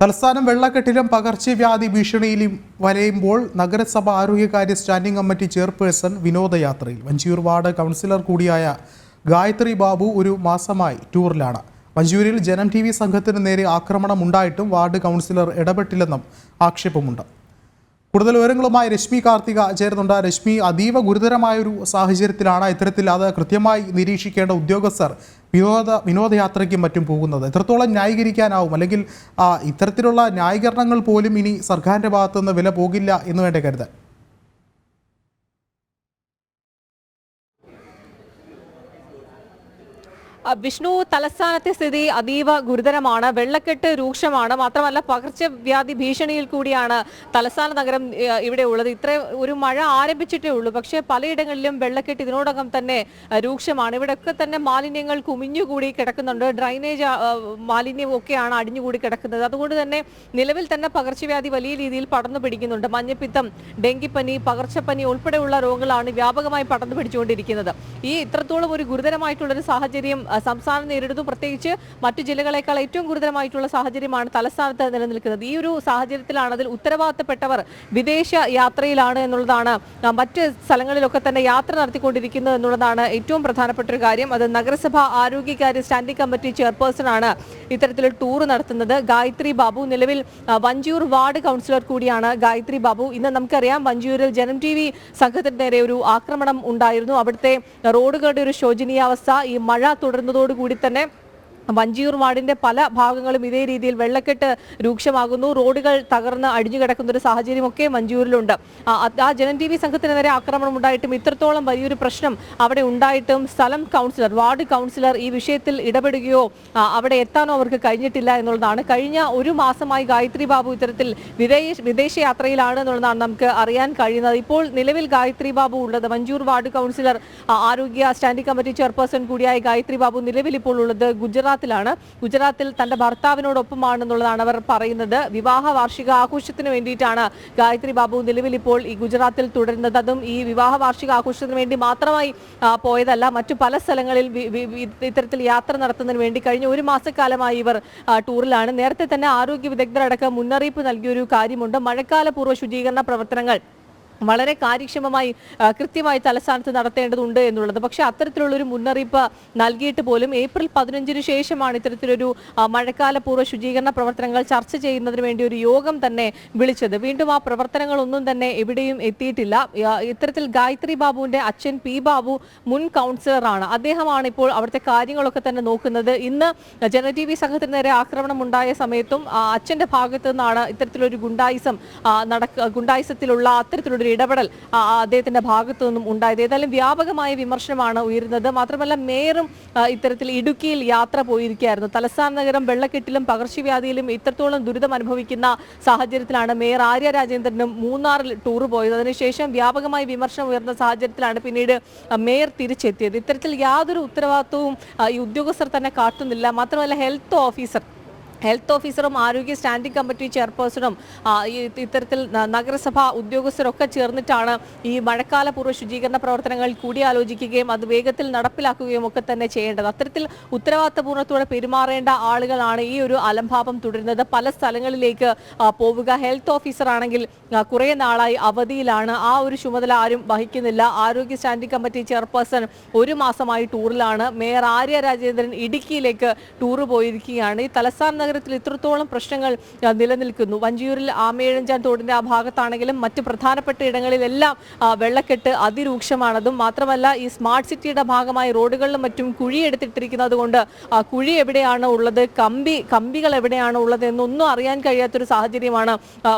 തലസ്ഥാനം വെള്ളക്കെട്ടിലും പകർച്ചവ്യാധി ഭീഷണിയിലും വലയുമ്പോൾ നഗരസഭ ആരോഗ്യകാര്യ സ്റ്റാൻഡിംഗ് കമ്മിറ്റി ചെയർപേഴ്സൺ വിനോദയാത്രയിൽ. വഞ്ചിയൂർ വാർഡ് കൗൺസിലർ കൂടിയായ ഗായത്രി ബാബു ഒരു മാസമായി ടൂറിലാണ്. വഞ്ചിയൂരിൽ ജനം ടി വി സംഘത്തിന് നേരെ ആക്രമണം ഉണ്ടായിട്ടും വാർഡ് കൗൺസിലർ ഇടപെട്ടില്ലെന്നും ആക്ഷേപമുണ്ട്. കൂടുതൽ വിവരങ്ങളുമായി രശ്മി കാർത്തിക ചേരുന്നുണ്ട്. രശ്മി അതീവ ഗുരുതരമായ ഒരു സാഹചര്യത്തിലാണ് ഇത്തരത്തിൽ അത് കൃത്യമായി നിരീക്ഷിക്കേണ്ട ഉദ്യോഗസ്ഥർ വിനോദ വിനോദയാത്രയ്ക്കും മറ്റും പോകുന്നത്. എത്രത്തോളം ന്യായീകരിക്കാനാവും? അല്ലെങ്കിൽ ഇത്തരത്തിലുള്ള ന്യായീകരണങ്ങൾ പോലും ഇനി സർക്കാരിന്റെ ഭാഗത്തുനിന്ന് വില പോകില്ല എന്ന് വേണ്ടേ കരുതാൻ? വിഷ്ണു തലസ്ഥാനത്തെ സ്ഥിതി അതീവ ഗുരുതരമാണ്. വെള്ളക്കെട്ട് രൂക്ഷമാണ്. മാത്രമല്ല പകർച്ചവ്യാധി ഭീഷണിയിൽ കൂടിയാണ് തലസ്ഥാന നഗരം ഇവിടെ ഉള്ളത്. ഇത്ര ഒരു മഴ ആരംഭിച്ചിട്ടേ ഉള്ളൂ. പക്ഷേ പലയിടങ്ങളിലും വെള്ളക്കെട്ട് ഇതിനോടകം തന്നെ രൂക്ഷമാണ്. ഇവിടെയൊക്കെ തന്നെ മാലിന്യങ്ങൾ കുമിഞ്ഞുകൂടി കിടക്കുന്നുണ്ട്. ഡ്രൈനേജ് മാലിന്യം ഒക്കെയാണ് അടിഞ്ഞുകൂടി കിടക്കുന്നത്. അതുകൊണ്ട് തന്നെ നിലവിൽ തന്നെ പകർച്ചവ്യാധി വലിയ രീതിയിൽ പടർന്നു പിടിക്കുന്നുണ്ട്. മഞ്ഞപ്പിത്തം ഡെങ്കിപ്പനി പകർച്ചപ്പനി ഉൾപ്പെടെയുള്ള രോഗങ്ങളാണ് വ്യാപകമായി പടർന്നു പിടിച്ചുകൊണ്ടിരിക്കുന്നത്. ഈ ഇത്രത്തോളം ഒരു ഗുരുതരമായിട്ടുള്ളൊരു സാഹചര്യം സംസ്ഥാനം നേരിടുന്നു. പ്രത്യേകിച്ച് മറ്റു ജില്ലകളെക്കാൾ ഏറ്റവും ഗുരുതരമായിട്ടുള്ള സാഹചര്യമാണ് തലസ്ഥാനത്ത് നിലനിൽക്കുന്നത്. ഈ ഒരു സാഹചര്യത്തിലാണ് അതിൽ ഉത്തരവാദിത്തപ്പെട്ടവർ വിദേശ യാത്രയിലാണ് എന്നുള്ളതാണ് മറ്റ് സ്ഥലങ്ങളിലൊക്കെ തന്നെ യാത്ര നടത്തിക്കൊണ്ടിരിക്കുന്നത് എന്നുള്ളതാണ് ഏറ്റവും പ്രധാനപ്പെട്ട ഒരു കാര്യം. അത് നഗരസഭ ആരോഗ്യകാര്യ സ്റ്റാൻഡിംഗ് കമ്മിറ്റി ചെയർപേഴ്സൺ ആണ് ഇത്തരത്തിലൊരു ടൂർ നടത്തുന്നത്. ഗായത്രി ബാബു നിലവിൽ വഞ്ചിയൂർ വാർഡ് കൗൺസിലർ കൂടിയാണ് ഗായത്രി ബാബു. ഇന്ന് നമുക്കറിയാം വഞ്ചിയൂരിൽ ജനം ടി വി സംഘത്തിന് നേരെ ഒരു ആക്രമണം ഉണ്ടായിരുന്നു. അവിടുത്തെ റോഡുകളുടെ ഒരു ശോചനീയാവസ്ഥ ഈ മഴ തുടർന്നതോടുകൂടി തന്നെ വഞ്ചിയൂർ വാർഡിന്റെ പല ഭാഗങ്ങളും ഇതേ രീതിയിൽ വെള്ളക്കെട്ട് രൂക്ഷമാകുന്നു. റോഡുകൾ തകർന്ന് അടിഞ്ഞു കിടക്കുന്ന ഒരു സാഹചര്യമൊക്കെ വഞ്ചിയൂരിലുണ്ട്. ആ, അത് ആ ജനം ടി വി സംഘത്തിന് നേരെ ആക്രമണം ഉണ്ടായിട്ടും ഇത്രത്തോളം വലിയൊരു പ്രശ്നം അവിടെ ഉണ്ടായിട്ടും സ്ഥലം കൗൺസിലർ വാർഡ് കൗൺസിലർ ഈ വിഷയത്തിൽ ഇടപെടുകയോ അവിടെ എത്താനോ അവർക്ക് കഴിഞ്ഞിട്ടില്ല എന്നുള്ളതാണ്. കഴിഞ്ഞ ഒരു മാസമായി ഗായത്രി ബാബു ഇത്തരത്തിൽ വിദേശ വിദേശയാത്രയിലാണ് എന്നുള്ളതാണ് നമുക്ക് അറിയാൻ കഴിയുന്നത്. ഇപ്പോൾ നിലവിൽ ഗായത്രി ബാബു ഉള്ളത് വഞ്ചൂർ വാർഡ് കൗൺസിലർ ആരോഗ്യ സ്റ്റാൻഡിംഗ് കമ്മിറ്റി ചെയർപേഴ്സൺ കൂടിയായ ഗായത്രി ബാബു നിലവിൽ ഇപ്പോൾ ഉള്ളത് ഗുജറാത്തിലാണ്. ഗുജറാത്തിൽ തന്റെ ഭർത്താവിനോടൊപ്പമാണെന്നുള്ളതാണ് അവർ പറയുന്നത്. വിവാഹ വാർഷിക ആഘോഷത്തിന് വേണ്ടിയിട്ടാണ് ഗായത്രി ബാബു നിലവിൽ ഇപ്പോൾ ഈ ഗുജറാത്തിൽ തുടരുന്നത്. അതും ഈ വിവാഹ വാർഷിക ആഘോഷത്തിന് വേണ്ടി മാത്രമായി പോയതല്ല മറ്റു പല സ്ഥലങ്ങളിൽ ഇത്തരത്തിൽ യാത്ര നടത്തുന്നതിന് വേണ്ടി കഴിഞ്ഞ ഒരു മാസക്കാലമായി ഇവർ ടൂറിലാണ്. നേരത്തെ തന്നെ ആരോഗ്യ വിദഗ്ധരടക്കം മുന്നറിയിപ്പ് നൽകിയൊരു കാര്യമുണ്ട്. മഴക്കാല പൂർവ ശുചീകരണ പ്രവർത്തനങ്ങൾ വളരെ കാര്യക്ഷമമായി കൃത്യമായി തലസ്ഥാനത്ത് നടത്തേണ്ടതുണ്ട് എന്നുള്ളത്. പക്ഷേ അത്തരത്തിലുള്ളൊരു മുന്നറിയിപ്പ് നൽകിയിട്ട് പോലും ഏപ്രിൽ പതിനഞ്ചിന് ശേഷമാണ് ഇത്തരത്തിലൊരു ആ, മഴക്കാല പൂർവ ശുചീകരണ പ്രവർത്തനങ്ങൾ ചർച്ച ചെയ്യുന്നതിന് വേണ്ടി ഒരു യോഗം തന്നെ വിളിച്ചത്. വീണ്ടും ആ പ്രവർത്തനങ്ങളൊന്നും തന്നെ എവിടെയും എത്തിയിട്ടില്ല. ഇത്തരത്തിൽ ഗായത്രി ബാബുവിന്റെ അച്ഛൻ പി ബാബു മുൻ കൗൺസിലറാണ്. അദ്ദേഹമാണ് ഇപ്പോൾ അവിടുത്തെ കാര്യങ്ങളൊക്കെ തന്നെ നോക്കുന്നത്. ഇന്ന് ജന ടി വി സംഘത്തിന് നേരെ ആക്രമണം ഉണ്ടായ സമയത്തും അച്ഛന്റെ ഭാഗത്തു നിന്നാണ് ഇത്തരത്തിലൊരു ഗുണ്ടായിസം നടക്ക ഗുണ്ടായിസത്തിലുള്ള അത്തരത്തിലൊരു ഇടപെടൽ ആ, ആ, അദ്ദേഹത്തിന്റെ ഭാഗത്തു നിന്നും ഉണ്ടായത്. ഏതായാലും വ്യാപകമായ വിമർശനമാണ് ഉയരുന്നത്. മാത്രമല്ല മേയറും ഇത്തരത്തിൽ ഇടുക്കിയിൽ യാത്ര പോയിരിക്കുകയായിരുന്നു. തലസ്ഥാന നഗരം വെള്ളക്കെട്ടിലും പകർച്ചവ്യാധിയിലും ഇത്രത്തോളം ദുരിതം അനുഭവിക്കുന്ന സാഹചര്യത്തിലാണ് മേയർ ആര്യ രാജേന്ദ്രനും മൂന്നാറിൽ ടൂർ പോയത്. അതിനുശേഷം വ്യാപകമായി വിമർശനം ഉയർന്ന സാഹചര്യത്തിലാണ് പിന്നീട് മേയർ തിരിച്ചെത്തിയത്. ഇത്തരത്തിൽ യാതൊരു ഉത്തരവാദിത്വവും ഈ ഉദ്യോഗസ്ഥർ തന്നെ കാട്ടുന്നില്ല. മാത്രമല്ല ഹെൽത്ത് ഓഫീസർ ഹെൽത്ത് ഓഫീസറും ആരോഗ്യ സ്റ്റാൻഡിംഗ് കമ്മിറ്റി ചെയർപേഴ്സണും ഇത്തരത്തിൽ നഗരസഭാ ഉദ്യോഗസ്ഥരൊക്കെ ചേർന്നിട്ടാണ് ഈ മഴക്കാല പൂർവ ശുചീകരണ പ്രവർത്തനങ്ങൾ കൂടിയാലോചിക്കുകയും അത് വേഗത്തിൽ നടപ്പിലാക്കുകയും ഒക്കെ തന്നെ ചെയ്യേണ്ടത്. അത്തരത്തിൽ ഉത്തരവാദിത്തപൂർണത്തോടെ പെരുമാറേണ്ട ആളുകളാണ് ഈ ഒരു അലംഭാവം തുടരുന്നത്. പല സ്ഥലങ്ങളിലേക്ക് പോവുക. ഹെൽത്ത് ഓഫീസർ ആണെങ്കിൽ കുറേ നാളായി അവധിയിലാണ്. ആ ഒരു ചുമതല ആരും വഹിക്കുന്നില്ല. ആരോഗ്യ സ്റ്റാൻഡിംഗ് കമ്മിറ്റി ചെയർപേഴ്സൺ ഒരു മാസമായി ടൂറിലാണ്. മേയർ ആര്യ രാജേന്ദ്രൻ ഇടുക്കിയിലേക്ക് ടൂർ പോയിരിക്കുകയാണ്. ഈ തലസ്ഥാന നഗരത്തിൽ ഇത്രത്തോളം പ്രശ്നങ്ങൾ നിലനിൽക്കുന്നു. വഞ്ചിയൂരിൽ ആമേഴഞ്ചാൻ തോടിന്റെ ആ ഭാഗത്താണെങ്കിലും മറ്റ് പ്രധാനപ്പെട്ട ഇടങ്ങളിലെല്ലാം വെള്ളക്കെട്ട് അതിരൂക്ഷമാണതും. മാത്രമല്ല ഈ സ്മാർട്ട് സിറ്റിയുടെ ഭാഗമായി റോഡുകളിലും മറ്റും കുഴിയെടുത്തിട്ടിരിക്കുന്നത് കൊണ്ട് ആ, കുഴി എവിടെയാണ് ഉള്ളത് കമ്പി കമ്പികൾ എവിടെയാണ് ഉള്ളത് എന്നൊന്നും അറിയാൻ കഴിയാത്തൊരു സാഹചര്യമാണ്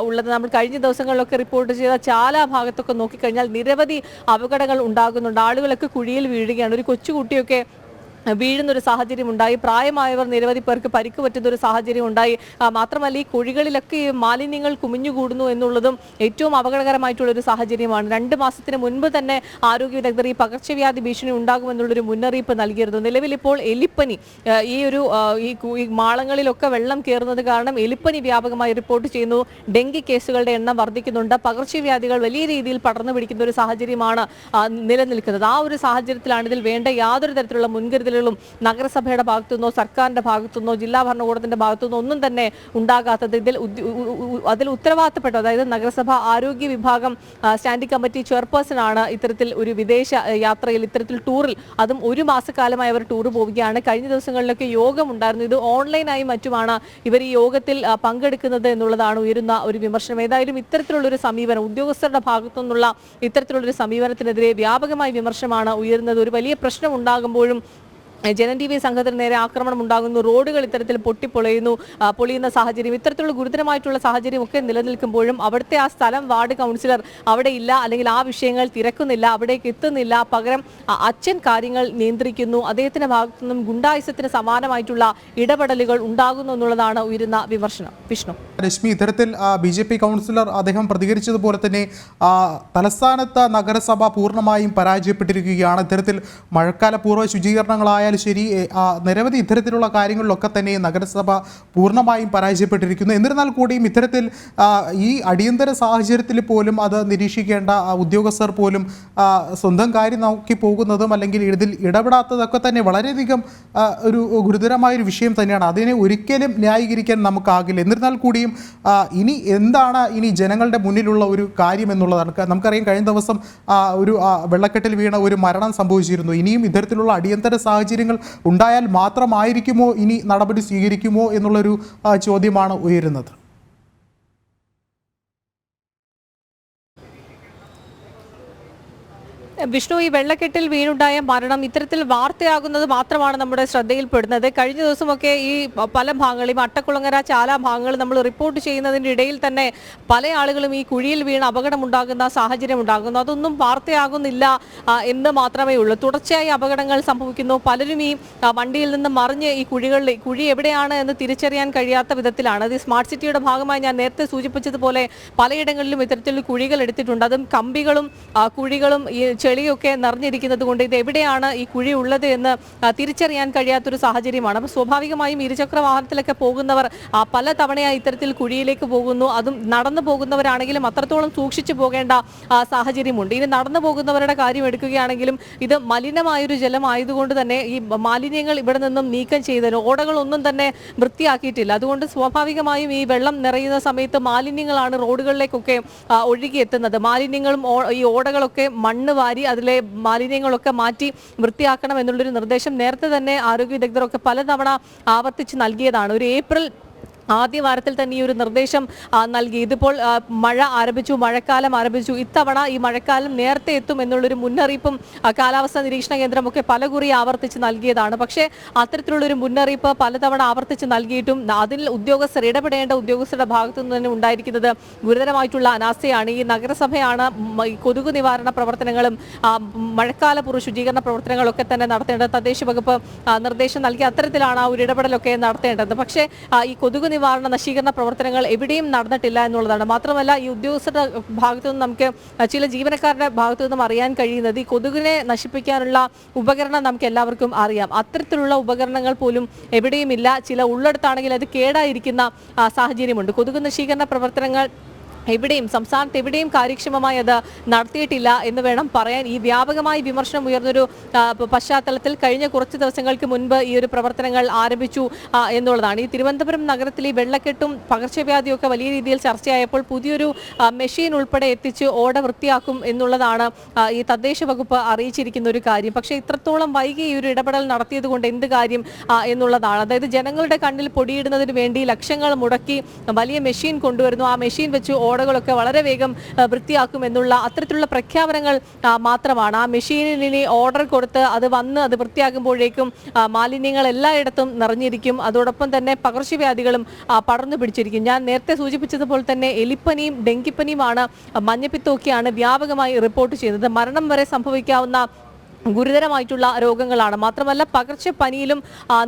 ഉള്ളത്. നമ്മൾ കഴിഞ്ഞ ദിവസങ്ങളിലൊക്കെ റിപ്പോർട്ട് ചെയ്ത ചാല ഭാഗത്തൊക്കെ നോക്കിക്കഴിഞ്ഞാൽ നിരവധി അപകടങ്ങൾ ഉണ്ടാകുന്നുണ്ട്. ആളുകളൊക്കെ കുഴിയിൽ വീഴുകയാണ്. ഒരു കൊച്ചുകുട്ടിയൊക്കെ വീഴുന്ന ഒരു സാഹചര്യം ഉണ്ടായി പ്രായമായവർ നിരവധി പേർക്ക് പരിക്ക് പറ്റുന്ന ഒരു സാഹചര്യം ഉണ്ടായി മാത്രമല്ല ഈ കുഴികളിലൊക്കെ ഈ മാലിന്യങ്ങൾ കുമിഞ്ഞുകൂടുന്നു എന്നുള്ളതും ഏറ്റവും അപകടകരമായിട്ടുള്ള ഒരു സാഹചര്യമാണ്. രണ്ട് മാസത്തിന് മുൻപ് തന്നെ ആരോഗ്യ വിദഗ്ധർ ഈ പകർച്ചവ്യാധി ഭീഷണി ഉണ്ടാകുമെന്നുള്ളൊരു മുന്നറിയിപ്പ് നൽകിയിരുന്നു. നിലവിൽ ഇപ്പോൾ എലിപ്പനി ഈ ഒരു ഈ മാളങ്ങളിലൊക്കെ വെള്ളം കയറുന്നത് കാരണം എലിപ്പനി വ്യാപകമായി റിപ്പോർട്ട് ചെയ്യുന്നു. ഡെങ്കി കേസുകളുടെ എണ്ണം വർദ്ധിക്കുന്നുണ്ട്. പകർച്ചവ്യാധികൾ വലിയ രീതിയിൽ പടർന്നു പിടിക്കുന്ന ഒരു സാഹചര്യമാണ് നിലനിൽക്കുന്നത്. ആ ഒരു സാഹചര്യത്തിലാണ് ഇതിൽ വേണ്ട യാതൊരു തരത്തിലുള്ള മുൻകരുതൽ ഇടപെടലുകളും നഗരസഭയുടെ ഭാഗത്തുനിന്നോ സർക്കാരിന്റെ ഭാഗത്തുനിന്നോ ജില്ലാ ഭരണകൂടത്തിന്റെ ഭാഗത്തുനിന്നോ ഒന്നും തന്നെ ഉണ്ടാകാത്തത് ഇതിൽ അതിൽ ഉത്തരവാദിത്തപ്പെട്ടു. അതായത് നഗരസഭ ആരോഗ്യ വിഭാഗം സ്റ്റാൻഡിംഗ് കമ്മിറ്റി ചെയർപേഴ്സൺ ആണ് ഇത്തരത്തിൽ ഒരു വിദേശ യാത്രയിൽ ഇത്തരത്തിൽ ടൂറിൽ അതും ഒരു മാസക്കാലമായി അവർ ടൂർ പോവുകയാണ്. കഴിഞ്ഞ ദിവസങ്ങളിലൊക്കെ യോഗം ഉണ്ടായിരുന്നു. ഇത് ഓൺലൈനായി മറ്റുമാണ് ഇവർ ഈ യോഗത്തിൽ പങ്കെടുക്കുന്നത് എന്നുള്ളതാണ് ഉയരുന്ന ഒരു വിമർശനം. ഏതായാലും ഇത്തരത്തിലുള്ള ഒരു സമീപനം ഉദ്യോഗസ്ഥരുടെ ഭാഗത്തു നിന്നുള്ള ഇത്തരത്തിലുള്ള ഒരു സമീപനത്തിനെതിരെ വ്യാപകമായ വിമർശനമാണ് ഉയരുന്നത്. ഒരു വലിയ പ്രശ്നം ഉണ്ടാകുമ്പോഴും ജനൻ ടി വി സംഘത്തിന് നേരെ ആക്രമണം ഉണ്ടാകുന്നു. റോഡുകൾ ഇത്തരത്തിൽ പൊട്ടിപ്പൊളിയുന്നു. പൊളിയുന്ന സാഹചര്യം ഇത്തരത്തിലുള്ള ഗുരുതരമായിട്ടുള്ള സാഹചര്യം ഒക്കെ നിലനിൽക്കുമ്പോഴും അവിടുത്തെ ആ സ്ഥലം വാർഡ് കൗൺസിലർ അവിടെ ഇല്ല അല്ലെങ്കിൽ ആ വിഷയങ്ങൾ തിരക്കുന്നില്ല അവിടേക്ക് എത്തുന്നില്ല. പകരം അച്ഛൻ കാര്യങ്ങൾ നിയന്ത്രിക്കുന്നു. അദ്ദേഹത്തിന്റെ ഭാഗത്തു നിന്നും ഗുണ്ടായുസത്തിന് സമാനമായിട്ടുള്ള ഇടപെടലുകൾ ഉണ്ടാകുന്നു എന്നുള്ളതാണ് ഉയരുന്ന വിമർശനം. വിഷ്ണു. രശ്മി ഇത്തരത്തിൽ ബി ജെ പി കൗൺസിലർ അദ്ദേഹം പ്രതികരിച്ചതുപോലെ തന്നെ തലസ്ഥാനത്ത് നഗരസഭ പൂർണമായും പരാജയപ്പെട്ടിരിക്കുകയാണ്. ഇത്തരത്തിൽ മഴക്കാല പൂർവ ശുചീകരണങ്ങളായാലും ശരി നിരവധി ഇത്തരത്തിലുള്ള കാര്യങ്ങളിലൊക്കെ തന്നെ നഗരസഭ പൂർണമായും പരാജയപ്പെട്ടിരിക്കുന്നു. എന്നിരുന്നാൽ കൂടിയും ഇത്തരത്തിൽ ഈ അടിയന്തര സാഹചര്യത്തിൽ പോലും അത് നിരീക്ഷിക്കേണ്ട ഉദ്യോഗസ്ഥർ പോലും സ്വന്തം കാര്യം നോക്കി പോകുന്നതും അല്ലെങ്കിൽ ഇതിൽ ഇടപെടാത്തതൊക്കെ തന്നെ വളരെയധികം ഒരു ഗുരുതരമായ ഒരു വിഷയം തന്നെയാണ്. അതിനെ ഒരിക്കലും ന്യായീകരിക്കാൻ നമുക്കാകില്ല. എന്നിരുന്നാൽ കൂടിയും ഇനി എന്താണ് ഇനി ജനങ്ങളുടെ മുന്നിലുള്ള ഒരു കാര്യം എന്നുള്ളതാണ്. നമുക്കറിയാം കഴിഞ്ഞ ദിവസം ഒരു വെള്ളക്കെട്ടിൽ വീണ ഒരു മരണം സംഭവിച്ചിരുന്നു. ഇനിയും ഇത്തരത്തിലുള്ള അടിയന്തര സാഹചര്യങ്ങൾ ഉണ്ടായാൽ മാത്രമായിരിക്കുമോ ഇനി നടപടി സ്വീകരിക്കുമോ എന്നുള്ളൊരു ചോദ്യമാണ് ഉയരുന്നത്. വിഷ്ണു ഈ വെള്ളക്കെട്ടിൽ വീണുണ്ടായ മരണം ഇത്തരത്തിൽ വാർത്തയാകുന്നത് മാത്രമാണ് നമ്മുടെ ശ്രദ്ധയിൽപ്പെടുന്നത്. കഴിഞ്ഞ ദിവസമൊക്കെ ഈ പല ഭാഗങ്ങളും അട്ടക്കുളങ്ങര ചാല ഭാഗങ്ങൾ നമ്മൾ റിപ്പോർട്ട് ചെയ്യുന്നതിന്റെ ഇടയിൽ തന്നെ പല ആളുകളും ഈ കുഴിയിൽ വീണ് അപകടമുണ്ടാകുന്ന സാഹചര്യം ഉണ്ടാകുന്നു അതൊന്നും വാർത്തയാകുന്നില്ല എന്ന് മാത്രമേ ഉള്ളൂ. തുടർച്ചയായി അപകടങ്ങൾ സംഭവിക്കുന്നു. പലരും ഈ വണ്ടിയിൽ നിന്ന് മറിഞ്ഞ് ഈ കുഴികളിൽ കുഴി എവിടെയാണ് എന്ന് തിരിച്ചറിയാൻ കഴിയാത്ത വിധത്തിലാണ്. അത് സ്മാർട്ട് സിറ്റിയുടെ ഭാഗമായി ഞാൻ നേരത്തെ സൂചിപ്പിച്ചതുപോലെ പലയിടങ്ങളിലും ഇത്തരത്തിൽ കുഴികൾ എടുത്തിട്ടുണ്ട്. അതും കമ്പികളും കുഴികളും ഈ ചെളിയൊക്കെ നിറഞ്ഞിരിക്കുന്നത് കൊണ്ട് ഇത് എവിടെയാണ് ഈ കുഴി ഉള്ളത് എന്ന് തിരിച്ചറിയാൻ കഴിയാത്തൊരു സാഹചര്യമാണ്. അപ്പോൾ സ്വാഭാവികമായും ഇരുചക്ര വാഹനത്തിലൊക്കെ പോകുന്നവർ പല തവണയായി ഇത്തരത്തിൽ കുഴിയിലേക്ക് പോകുന്നു. അതും നടന്നു പോകുന്നവരാണെങ്കിലും അത്രത്തോളം സൂക്ഷിച്ചു പോകേണ്ട സാഹചര്യമുണ്ട്. ഇനി നടന്നു പോകുന്നവരുടെ കാര്യം എടുക്കുകയാണെങ്കിലും ഇത് മലിനമായൊരു ജലമായതുകൊണ്ട് തന്നെ ഈ മാലിന്യങ്ങൾ ഇവിടെ നിന്നും നീക്കം ചെയ്തതിന് ഓടകളൊന്നും തന്നെ വൃത്തിയാക്കിയിട്ടില്ല. അതുകൊണ്ട് സ്വാഭാവികമായും ഈ വെള്ളം നിറയുന്ന സമയത്ത് മാലിന്യങ്ങളാണ് റോഡുകളിലേക്കൊക്കെ ഒഴുകിയെത്തുന്നത്. മാലിന്യങ്ങളും ഈ ഓടകളൊക്കെ മണ്ണ് വാരി അതിലെ മാലിന്യങ്ങളൊക്കെ മാറ്റി വൃത്തിയാക്കണം എന്നുള്ളൊരു നിർദ്ദേശം നേരത്തെ തന്നെ ആരോഗ്യ വിദഗ്ധരൊക്കെ പലതവണ ആവർത്തിച്ച് നൽകിയതാണ്. ഒരു ഏപ്രിൽ ആദ്യ വാരത്തിൽ തന്നെ ഈ ഒരു നിർദ്ദേശം നൽകി. ഇതിപ്പോൾ മഴ ആരംഭിച്ചു മഴക്കാലം ആരംഭിച്ചു. ഇത്തവണ ഈ മഴക്കാലം നേരത്തെ എത്തും എന്നുള്ളൊരു മുന്നറിയിപ്പും കാലാവസ്ഥാ നിരീക്ഷണ കേന്ദ്രമൊക്കെ പലകുറി ആവർത്തിച്ച് നൽകിയതാണ്. പക്ഷേ അത്തരത്തിലുള്ളൊരു മുന്നറിയിപ്പ് പലതവണ ആവർത്തിച്ച് നൽകിയിട്ടും അതിൽ ഉദ്യോഗസ്ഥർ ഇടപെടേണ്ട ഉദ്യോഗസ്ഥരുടെ ഭാഗത്തു നിന്ന് തന്നെ ഉണ്ടായിരിക്കുന്നത് ഗുരുതരമായിട്ടുള്ള അനാസ്ഥയാണ്. ഈ നഗരസഭയാണ് കൊതുക് നിവാരണ പ്രവർത്തനങ്ങളും ആ, മഴക്കാല പൂർവ ശുചീകരണ പ്രവർത്തനങ്ങളൊക്കെ തന്നെ നടത്തേണ്ടത്. തദ്ദേശ വകുപ്പ് നിർദ്ദേശം നൽകി അത്തരത്തിലാണ് ആ ഒരു ഇടപെടലൊക്കെ നടത്തേണ്ടത്. പക്ഷേ ഈ കൊതുക് നിവാരണ നശീകരണ പ്രവർത്തനങ്ങൾ എവിടെയും നടന്നിട്ടില്ല എന്നുള്ളതാണ്. മാത്രമല്ല ഈ ഉദ്യോഗസ്ഥരുടെ ഭാഗത്തു നിന്ന് നമുക്ക് ചില ജീവനക്കാരുടെ ഭാഗത്തു നിന്നും അറിയാൻ കഴിയുന്നത് ഈ കൊതുകിനെ നശിപ്പിക്കാനുള്ള ഉപകരണം നമുക്ക് എല്ലാവർക്കും അറിയാം. അത്തരത്തിലുള്ള ഉപകരണങ്ങൾ പോലും എവിടെയുമില്ല ചില ഉള്ളിടത്താണെങ്കിൽ അത് കേടായിരിക്കുന്ന സാഹചര്യമുണ്ട്. കൊതുക് നശീകരണ പ്രവർത്തനങ്ങൾ എവിടെയും സംസ്ഥാനത്ത് എവിടെയും കാര്യക്ഷമമായി അത് നടത്തിയിട്ടില്ല എന്ന് വേണം പറയാൻ. ഈ വ്യാപകമായി വിമർശനം ഉയർന്നൊരു പശ്ചാത്തലത്തിൽ കഴിഞ്ഞ കുറച്ച് ദിവസങ്ങൾക്ക് മുൻപ് ഈ ഒരു പ്രവർത്തനങ്ങൾ ആരംഭിച്ചു എന്നുള്ളതാണ്. ഈ തിരുവനന്തപുരം നഗരത്തിൽ ഈ വെള്ളക്കെട്ടും പകർച്ചവ്യാധിയൊക്കെ വലിയ രീതിയിൽ ചർച്ചയായപ്പോൾ പുതിയൊരു മെഷീൻ ഉൾപ്പെടെ എത്തിച്ച് ഓട വൃത്തിയാക്കും എന്നുള്ളതാണ് ഈ തദ്ദേശ വകുപ്പ് അറിയിച്ചിരിക്കുന്ന ഒരു കാര്യം. പക്ഷേ ഇത്രത്തോളം വൈകി ഈ ഒരു ഇടപെടൽ നടത്തിയത് കൊണ്ട് എന്ത് കാര്യം എന്നുള്ളതാണ്. അതായത് ജനങ്ങളുടെ കണ്ണിൽ പൊടിയിടുന്നതിന് വേണ്ടി ലക്ഷങ്ങൾ മുടക്കി വലിയ മെഷീൻ കൊണ്ടുവരുന്നു. ആ മെഷീൻ വെച്ച് ഓടകളൊക്കെ വളരെ വേഗം വൃത്തിയാക്കും എന്നുള്ള അത്തരത്തിലുള്ള പ്രഖ്യാപനങ്ങൾ മാത്രമാണ്. ആ മെഷീനിൽ ഇനി ഓർഡർ കൊടുത്ത് അത് വന്ന് അത് വൃത്തിയാക്കുമ്പോഴേക്കും മാലിന്യങ്ങൾ എല്ലായിടത്തും നിറഞ്ഞിരിക്കും. അതോടൊപ്പം തന്നെ പകർച്ചവ്യാധികളും പടർന്നു പിടിച്ചിരിക്കും. ഞാൻ നേരത്തെ സൂചിപ്പിച്ചതുപോലെ തന്നെ എലിപ്പനിയും ഡെങ്കിപ്പനിയുമാണ് മഞ്ഞപ്പിത്തൊക്കെയാണ് വ്യാപകമായി റിപ്പോർട്ട് ചെയ്യുന്നത്. മരണം വരെ സംഭവിക്കാവുന്ന ഗുരുതരമായിട്ടുള്ള രോഗങ്ങളാണ്. മാത്രമല്ല പകർച്ചപ്പനിയിലും പനിയിലും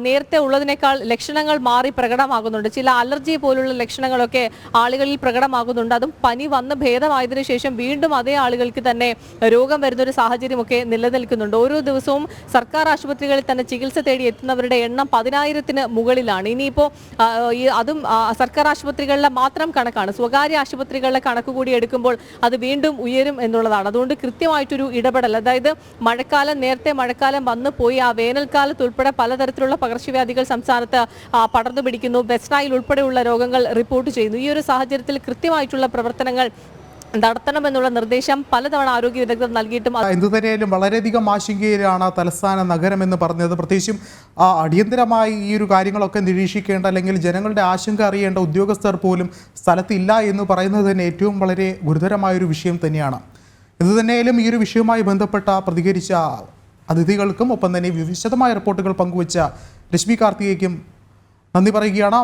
നേരത്തെ ഉള്ളതിനേക്കാൾ ലക്ഷണങ്ങൾ മാറി പ്രകടമാകുന്നുണ്ട്. ചില അലർജി പോലുള്ള ലക്ഷണങ്ങളൊക്കെ ആളുകളിൽ പ്രകടമാകുന്നുണ്ട്. അതും പനി വന്ന് ഭേദമായതിനു ശേഷം വീണ്ടും അതേ ആളുകൾക്ക് തന്നെ രോഗം വരുന്ന ഒരു സാഹചര്യമൊക്കെ നിലനിൽക്കുന്നുണ്ട്. ഓരോ ദിവസവും സർക്കാർ ആശുപത്രികളിൽ തന്നെ ചികിത്സ തേടി എത്തുന്നവരുടെ എണ്ണം പതിനായിരത്തിന് മുകളിലാണ്. ഇനിയിപ്പോൾ അതും സർക്കാർ ആശുപത്രികളിലെ മാത്രം കണക്കാണ്. സ്വകാര്യ ആശുപത്രികളിലെ കണക്ക് കൂടി എടുക്കുമ്പോൾ അത് വീണ്ടും ഉയരും എന്നുള്ളതാണ്. അതുകൊണ്ട് കൃത്യമായിട്ടൊരു ഇടപെടൽ അതായത് മഴക്കാലം മഴക്കാലം നേരത്തെ മഴക്കാലം വന്നു പോയി. ആ വേനൽക്കാലത്ത് ഉൾപ്പെടെ പലതരത്തിലുള്ള പകർച്ചവ്യാധികൾ സംസ്ഥാനത്ത് പടർന്നു പിടിക്കുന്നു. വെസ്റ്റ് ഉൾപ്പെടെയുള്ള രോഗങ്ങൾ റിപ്പോർട്ട് ചെയ്യുന്നു. ഈ ഒരു സാഹചര്യത്തിൽ കൃത്യമായിട്ടുള്ള പ്രവർത്തനങ്ങൾ നടത്തണമെന്നുള്ള നിർദ്ദേശം പലതവണ ആരോഗ്യ വിദഗ്ധർ നൽകിയിട്ടും അത് എന്തു തന്നെയായാലും വളരെയധികം ആശങ്കയിലാണ് തലസ്ഥാന നഗരം എന്ന് പറഞ്ഞത്. പ്രത്യേകിച്ചും അടിയന്തരമായി ഈ ഒരു കാര്യങ്ങളൊക്കെ നിരീക്ഷിക്കേണ്ട അല്ലെങ്കിൽ ജനങ്ങളുടെ ആശങ്ക അറിയേണ്ട ഉദ്യോഗസ്ഥർ പോലും സ്ഥലത്തില്ല എന്ന് പറയുന്നത് തന്നെ ഏറ്റവും വളരെ ഗുരുതരമായൊരു വിഷയം തന്നെയാണ്. എന്തു തന്നെയായാലും ഈ ഒരു വിഷയവുമായി ബന്ധപ്പെട്ട പ്രതികരിച്ച അതിഥികൾക്കും ഒപ്പം തന്നെ വിശദമായ റിപ്പോർട്ടുകൾ പങ്കുവച്ച രശ്മി കാർത്തികയ്ക്കും നന്ദി പറയുകയാണ്.